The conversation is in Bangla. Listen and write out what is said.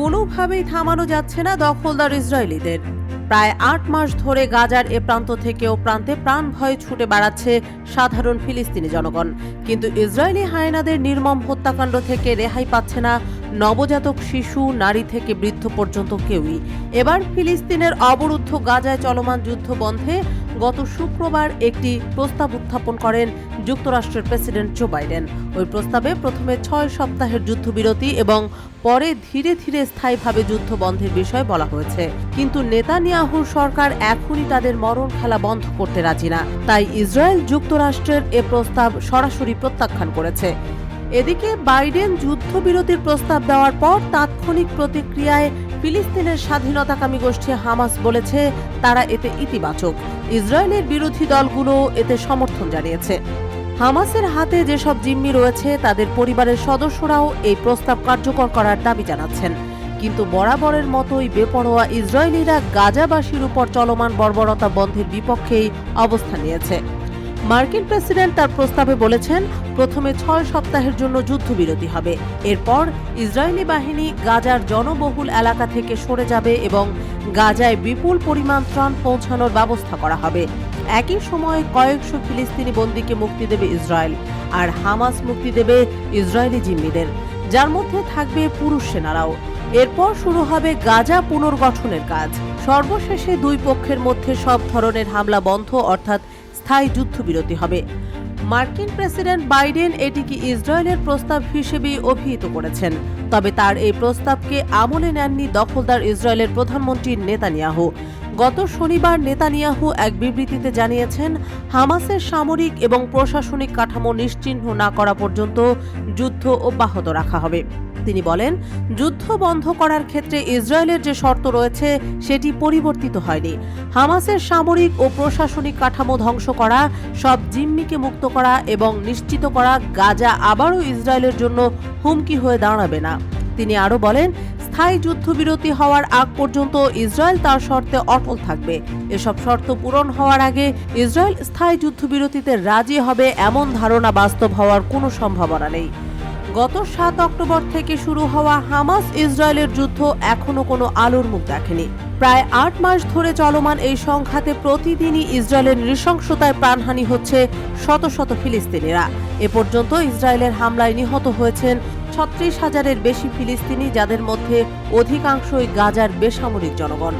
কোনোভাবেই থামানো যাচ্ছে না দখলদার ইসরায়েলিদের। প্রায় আট মাস ধরে গাজার এ প্রান্ত থেকে ও প্রান্তে প্রাণ ভয়ে ছুটে বেড়াচ্ছে সাধারণ ফিলিস্তিনি জনগণ। কিন্তু ইসরায়েলি হায়নাদের নির্মম হত্যাকাণ্ড থেকে রেহাই পাচ্ছে না নবজাতক শিশু, নারী থেকে বৃদ্ধ পর্যন্ত কেউই। এবার ফিলিস্তিনের অবরুদ্ধ গাজায় চলমান যুদ্ধ বন্ধে গত শুক্রবার একটি প্রস্তাব উত্থাপন করেন যুক্তরাষ্ট্রের প্রেসিডেন্ট জো বাইডেন। ওই প্রস্তাবে প্রথমে ছয় সপ্তাহের যুদ্ধবিরতি এবং পরে ধীরে ধীরে স্থায়ীভাবে যুদ্ধ বন্ধের বিষয় বলা হয়েছে। কিন্তু নেতানিয়াহুর সরকার এখনই তাদের মরণ খেলা বন্ধ করতে রাজি না। তাই ইসরায়েল যুক্তরাষ্ট্রের এ প্রস্তাব সরাসরি প্রত্যাখ্যান করেছে। এদিকে বাইডেন যুদ্ধবিরতির প্রস্তাব দেওয়ার পর তাৎক্ষণিক প্রতিক্রিয়ায় ফিলিস্তিনের স্বাধীনতাকামী গোষ্ঠী হামাস বলেছে, তারা এতে ইতিবাচক। ইসরায়েলের বিরোধী দলগুলো এতে সমর্থন জানিয়েছে। হামাসের হাতে যেসব জিম্মি রয়েছে, তাদের পরিবারের সদস্যরাও এই প্রস্তাব কার্যকর করার দাবি জানাচ্ছেন। কিন্তু বরাবরের মতোই বেপরোয়া ইসরায়েলিরা গাজাবাসীর উপর চলমান বর্বরতা বন্ধের বিপক্ষেই অবস্থান নিয়েছে। মার্কিন প্রেসিডেন্ট তার প্রস্তাবে বলেছেন প্রথমে ছয় সপ্তাহের জন্য যুদ্ধবিরতি হবে। এরপর ইসরায়েলি বাহিনী গাজার জনবহুল এলাকা থেকে সরে যাবে এবং গাজায় বিপুল পরিমাণ ত্রাণ পৌঁছানোর ব্যবস্থা করা হবে। একই সময়ে কয়েকশো ফিলিস্তিনি বন্দীকে মুক্তি দেবে ইসরায়েল আর হামাস মুক্তি দেবে ইসরায়েলি জিম্মিদের। যার মধ্যে থাকবে পুরুষ সেনারাও। এরপর শুরু হবে গাজা পুনর্গঠনের কাজ। সর্বশেষে দুই পক্ষের মধ্যে সব ধরনের হামলা বন্ধ, অর্থাৎ স্থায়ী যুদ্ধবিরতি হবে। মার্কিন প্রেসিডেন্ট বাইডেন এটিকে ইসরায়েলের প্রস্তাব হিসেবেই অভিহিত করেছেন। তবে তার এই প্রস্তাবকে আমলে নেননি দখলদার ইসরায়েলের প্রধানমন্ত্রী নেতানিয়াহু। গত শনিবার নেতানিয়াহু এক বিবৃতিতে জানিয়েছেন, হামাসের সামরিক এবং প্রশাসনিক কাঠামো নিশ্চিহ্ন না করা পর্যন্ত যুদ্ধ অব্যাহত রাখা হবে। তিনি বলেন, যুদ্ধ বন্ধ করার ক্ষেত্রে ইসরায়েলের যে শর্ত রয়েছে, সেটি পরিবর্তিত হয়নি। হামাসের সামরিক ও প্রশাসনিক কাঠামো ধ্বংস করা, সব জিম্মিকে মুক্ত করা এবং নিশ্চিত করা গাজা আবারও ইসরায়েলের জন্য হুমকি হয়ে দাঁড়াবে না। তিনি আরও বলেন, স্থায়ী যুদ্ধবিরতি হওয়ার আগ পর্যন্ত ইসরায়েল তার শর্তে অটল থাকবে। এসব শর্ত পূরণ হওয়ার আগে ইসরায়েল স্থায়ী যুদ্ধবিরতিতে রাজি হবে এমন ধারণা বাস্তব হওয়ার কোনো সম্ভাবনা নেই। গত সাত অক্টোবর থেকে শুরু হওয়া হামাস ইসরায়েলের যুদ্ধ এখনও কোনো আলোর মুখ দেখেনি। প্রায় আট মাস ধরে চলমান এই সংঘাতে প্রতিদিনই ইসরায়েলের নৃশংসতায় প্রাণহানি হচ্ছে শত শত ফিলিস্তিনিরা। এ পর্যন্ত ইসরায়েলের হামলায় নিহত হয়েছেন ছত্রিশ হাজারের বেশি ফিলিস্তিনি, যাদের মধ্যে অধিকাংশই গাজার বেসামরিক জনগণ।